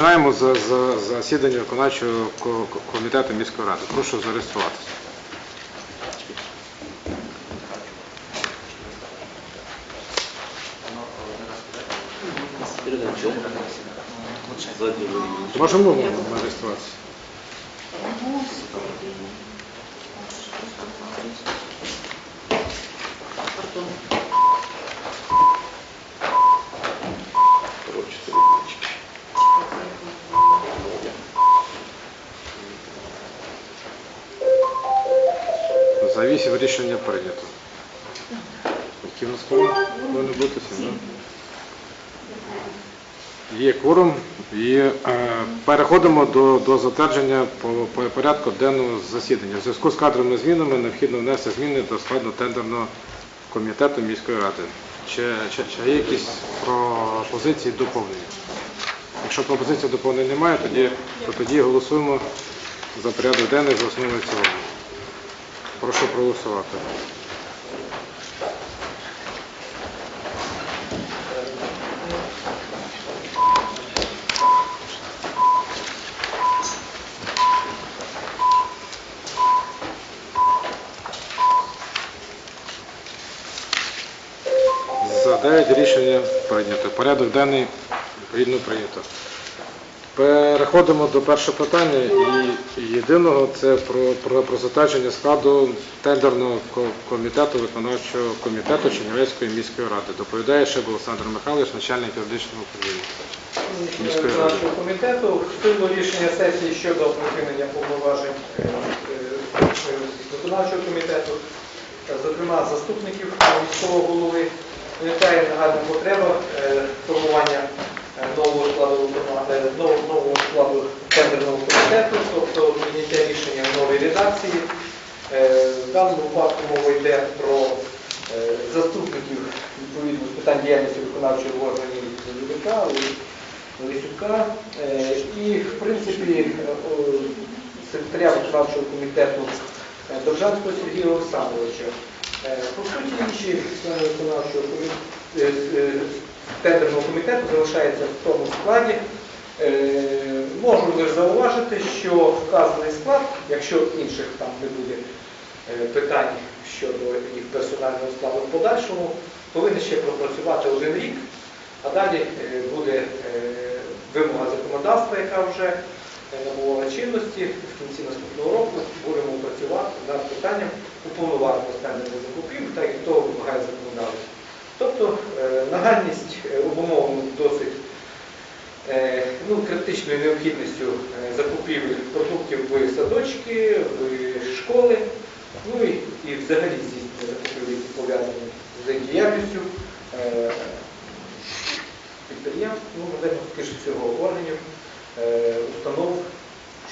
Починаємо за за засідання виконавчого комітету міської ради. Прошу зареєструватися. Можемо зареєструватися? Пардон. За-8 рішення прийнято. Які в нас повинні бути? Є кворум і е, переходимо до до затвердження по, по порядку денного засідання. В зв'язку з кадровими змінами необхідно внести зміни до складу тендерного комітету міської ради. Чи, чи, чи є якісь пропозиції доповнення? Якщо пропозиції доповнення немає, тоді, то тоді голосуємо за порядок денних за основу цього. Прошу проголосувати. За 9 рішення прийнято. Порядок денний відповідно прийнято. Переходимо до першого питання і єдиного це про, про, про затвердження складу тендерного комітету виконавчого комітету Чернівецької міської ради. Доповідає ще Олександр Михайлович, начальник юридичного управління. Міської ради. комітету встигло рішення сесії щодо припинення повноважень е, е, виконавчого комітету, зокрема заступників міського голови. Виникає нагальна потреба е, формування нового складу е, нового, складу тендерного комітету, тобто прийняття рішення в новій редакції. Е, В даному випадку мова йде про е, заступників відповідно з питань діяльності виконавчого органів ЗВК, Лисюка. Е, І, в принципі, е, секретаря виконавчого комітету е, Довжанського Сергія Олександровича. Е, По суті, інші члени виконавчого комітету, тендерного комітету залишаються в тому складі. Е, Можу лише зауважити, що вказаний склад, якщо інших там не буде е, питань щодо їх персонального складу в подальшому, повинен ще пропрацювати один рік, а далі е, буде вимога законодавства, яка вже набувала чинності. В кінці наступного року будемо працювати над питанням уповноваженого стендерних закупів, так як того вимагає законодавство. Тобто е, нагальність е, обумовлена досить е, ну, критичною необхідністю е, закупівель продуктів в садочки, в школи, ну і, і взагалі здійснення закупівлі, які пов'язані з діяльністю е, підприємств, ну, модельно скажімо, всього органів, е, установ,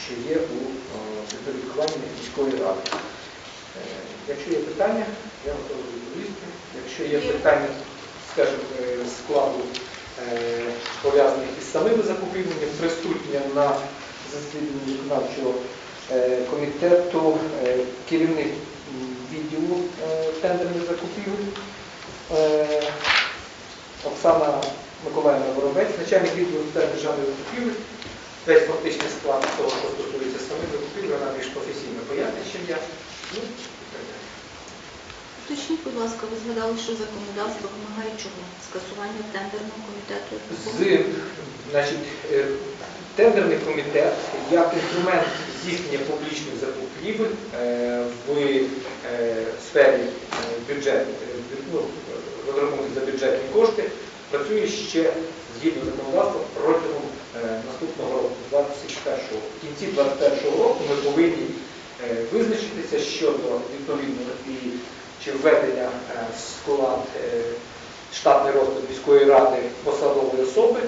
що є у е, підпорядкуванні міської ради. Якщо є питання, я готовий відповісти. Якщо є питання, скажімо, е, складу е, пов'язаних із самими закупівлями, присутня на засіданні виконавчого е, комітету керівник відділу тендерних закупівель Оксана Миколаївна Воробець, начальник відділу державної закупівлі. Весь фактичний склад того, що стосується самих закупівель, вона більш професійно пояснить, чим я. Уточніть, будь ласка, ви згадали, що законодавство вимагає чого? Скасування тендерного комітету? з значить, е, тендерний комітет як інструмент здійснення публічних закупівель е, в е, сфері бюджету, е, ну, розрахунки за бюджетні кошти, працює ще згідно законодавства протягом наступного року, 21 року. В кінці 21 року ми повинні визначитися щодо відповідно і чи введення е, в склад е, штатний розклад міської ради посадової особи,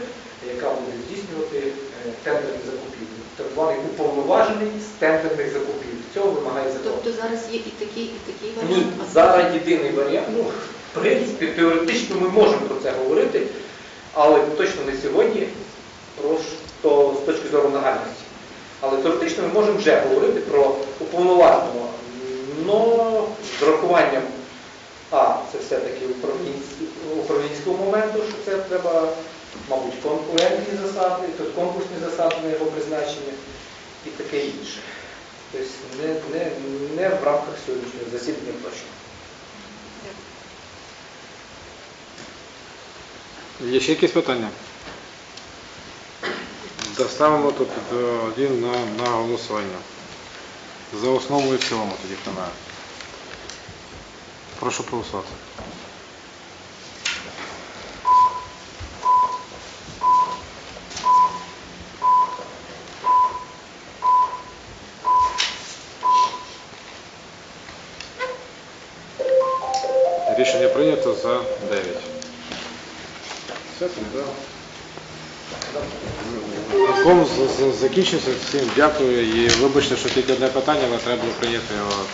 яка буде здійснювати е, тендерні закупівлі. Так званий уповноважений з тендерних закупівель. Цього вимагає закон. Тобто зараз є і такий, і такий варіант? А зараз єдиний варіант. Ну, в принципі, теоретично ми можемо про це говорити, але точно не сьогодні, просто з точки зору нагальності. Але теоретично ми можемо вже говорити про уповноваженого, но з врахуванням А, це все-таки управлінського моменту, що це треба мабуть, конкурентні засади, тобто конкурсні засади на його призначення і таке інше. Тобто не, не, не в рамках сьогоднішнього засідання точно. Є ще якісь питання? Доставимо тут один на, на голосування. За основу і в цілому тоді хто має. Прошу проголосувати. Рішення прийнято за 9. Все, да. Закінчився. Всім дякую і вибачте, що тільки одне питання, але треба було прийняти його